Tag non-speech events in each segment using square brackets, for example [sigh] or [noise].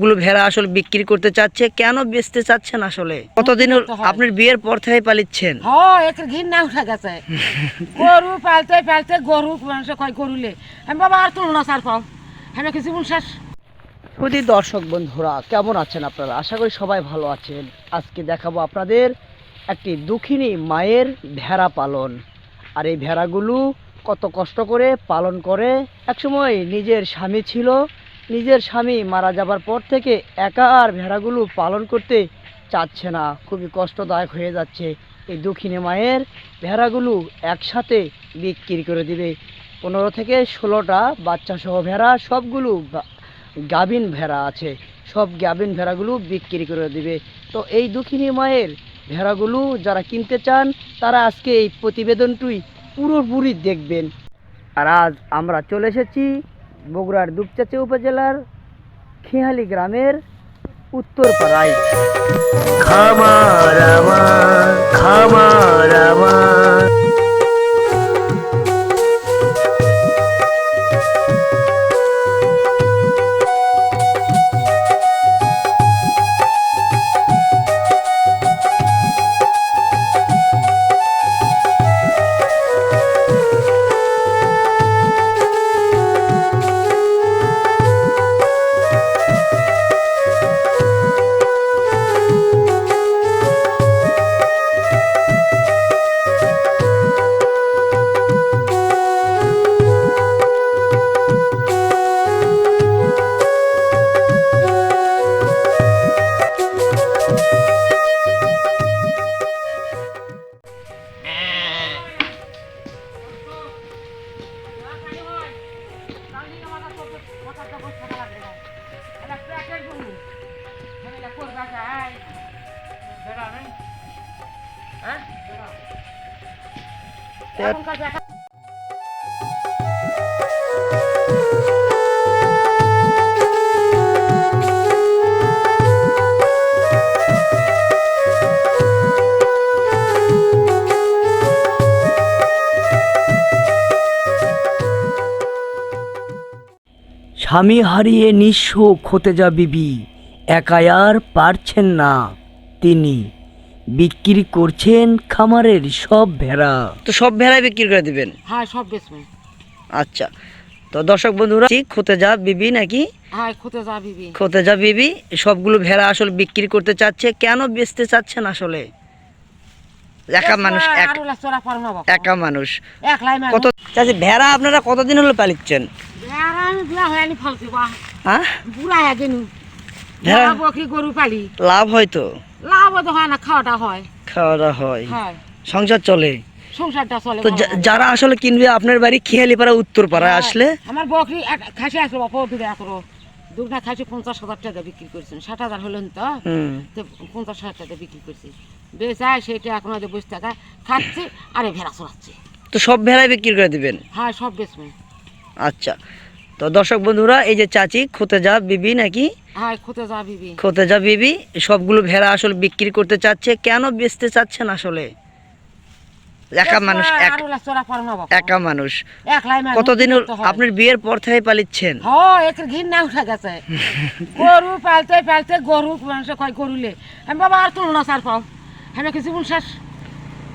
গুলো ভেড়া আসলে বিক্রি করতে চাচ্ছে কেন বেচতে চাচ্ছেন আসলে? কতদিন হয়। আপনার বিয়ের পর থেকে পালিচ্ছেন? হ একে ঘিন্না উঠে গেছে। গরু পালতে পালতে গরু মানুষ কয় গরুলে। আমি বাবা আর তুলনা সার পাও। আমি কি শেষ? সুধী দর্শক বন্ধুরা কেমন আছেন আপনারা? আশা করি সবাই ভালো আছেন। আজকে দেখাবো আপনাদের একটি দুঃখিনী মায়ের ভেড়া পালন। আর এই ভেড়াগুলো কত কষ্ট করে পালন করে। একসময় নিজের স্বামী ছিল নিজের স্বামী মারা যাবার পর থেকে একা আর ভেড়াগুলো পালন করতে চাচ্ছে না। খুবই কষ্টদায়ক হয়ে যাচ্ছে। এই দুঃখিনী মায়ের ভেড়াগুলো একসাথে বিক্রি করে দিবে। পনেরো থেকে ষোলোটা বাচ্চা সহ ভেড়া, সবগুলো গাভিন ভেড়া আছে। সব গাভিন ভেড়াগুলো বিক্রি করে দিবে। তো এই দুঃখিনী মায়ের ভেড়াগুলো যারা কিনতে চান, তারা আজকে এই প্রতিবেদনটি পুরোপুরি দেখবেন। আর আজ আমরা চলে এসেছি বগুড়ার দুপচাচি উপজেলার খেয়ালি গ্রামের উত্তর পাড়ায় খামার আমার খামার আমার। স্বামী হারিয়ে নিঃস্ব হতে যা বিবি। একাই আর পারছেন না তিনি। বিক্রি করছেন খামারের সব ভেড়া। তো সব ভেড়াই বিক্রি করে দিবেন? হ্যাঁ সব বেচবে আচ্ছা। তো দর্শক বন্ধুরা ঠিক খোতে যা বিবি নাকি? হ্যাঁ খুঁতে যা বিবি। খোতে যা বিবি সবগুলো ভেড়া আসলে বিক্রি করতে চাচ্ছে কেন বেচতে চাচ্ছেন আসলে? একা মানুষ এক- আর ওলা চড়া পারো না বাবা। একা মানুষ। কত চাচি ভেড়া আপনারা কতদিন হলো পালিচ্ছেন? আর আমি বিয়া হয়নি ফালতু বা হ্যাঁ? বুড়া গেনু গরু পালি? লাভ তো। হয় না খাওয়াটা হয়। খাওয়া হয়। হয়। সংসার চলে। সংসারটা তো। যারা আসলে কিনবে আপনার বাড়ি খেয়ালিপাড়া হ্যাঁ, আসলে? আমার বকরি খাসি আসলো বাপা দুটা খাসি পঞ্চাশ হাজার টাকা বিক্রি করছেন। ষাট হাজার হলেন তো? তো পঞ্চাশ হাজার টাকা বিক্রি করছি। বেচায় সেটা এখন হয়তো বসে টাকা খাচ্ছে আরে ভেড়া চড়াচ্ছে। তো সব ভেড়াই বিক্রি করে দিবেন? হ্যাঁ সব বেচবে। আচ্ছা। তো দর্শক বন্ধুরা এই যে চাচি খোতে যা বিবি নাকি? হ্যাঁ খুঁতে যা বিবি সবগুলো ভেড়া আসলে বিক্রি করতে চাচ্ছে কেন বেচতে চাচ্ছেন আসলে? একা মানুষ এক- আর ওলা চড়া পারো না বাবা। একা মানুষ। কতদিন হল- করতে। আপনার বিয়ের পর থেকে পালিচ্ছেন? হ উঠে গেছে। [laughs] গরু পালতে পালতে গরু মানুষ কয় গরুলে আমি বাবা আর তুলনা সার পাও। আমি শেষ?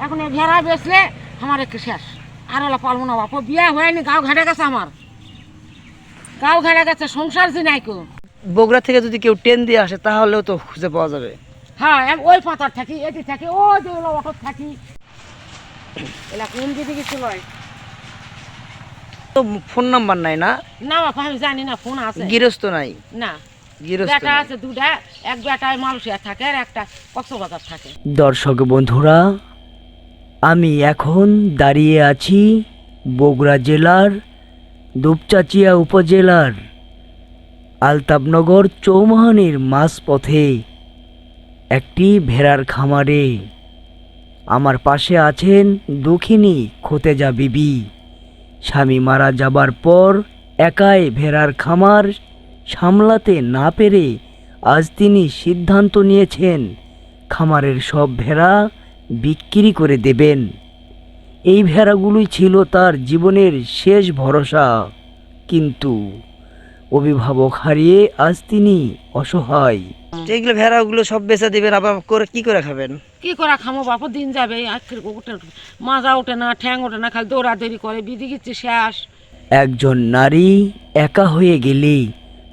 এখন ভেড়া বেচলে আমার একে শেষ। আর পারব না বাপু। বিয়া হয়নি গাও ঘাটে গেছে আমার। গাও ঘাটে গেছে সংসার যে নাই কো। বগুড়া থেকে যদি কেউ ট্রেন দিয়ে আসে তাহলেও তো খুঁজে পাওয়া যাবে। হ্যাঁ ওই পাতার থাকি এটি থাকি ওই যে ওলা অটোর থাকি। এলা কোন দিকে কিছু নয় তো ফোন নাম্বার নাই না? না বাপু আমি জানি না ফোন আছে। গৃহস্থ নাই? না। আছে দুটা এক বেটায় মালুষিয়া থাকে আর একটা কক্সবাজার থাকে। দর্শক বন্ধুরা আমি এখন দাঁড়িয়ে আছি বগুড়া জেলার দুপচাচিয়া উপজেলার আলতাবনগর চৌমহানির মাঝপথে একটি ভেড়ার খামারে। আমার পাশে আছেন দুঃখিনী খোতেজা বিবি। স্বামী মারা যাবার পর একাই ভেড়ার খামার সামলাতে না পেরে আজ তিনি সিদ্ধান্ত নিয়েছেন, খামারের সব ভেড়া বিক্রি করে দেবেন। এই ভেড়াগুলোই ছিল তার জীবনের শেষ ভরসা। কিন্তু অভিভাবক হারিয়ে আজ তিনি অসহায়। এগুলো ভেড়াগুলো সব বেচা দিবেন আবার করে কি করে খাবেন? কি করে খামো বাপ? দিন যাবে আজকের উঠে মাজা ওঠে না ঠ্যাং ওঠে না খালি দৌড়াদৌড়ি করে বিধি গিচ্ছে শেষ একজন নারী একা হয়ে গেলে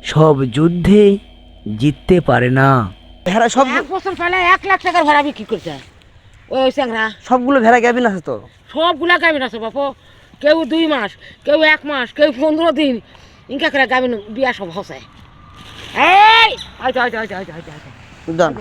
সব যুদ্ধে জিততে পারে না। ভেড়া সব এক বছর পেলে এক লাখ টাকার ভাড়া বিক্রি করতে ওই স্যাংরা। সবগুলো ভেড়া গ্যাবিন আছে তো? সবগুলা গাবিন আছে বাপ। কেউ দুই মাস কেউ এক মাস কেউ পনেরো দিন। ইনকা করে গাবিন বিয়া সব হসে এই! আচ্ছা আচ্ছা আচ্ছা আচ্ছা দান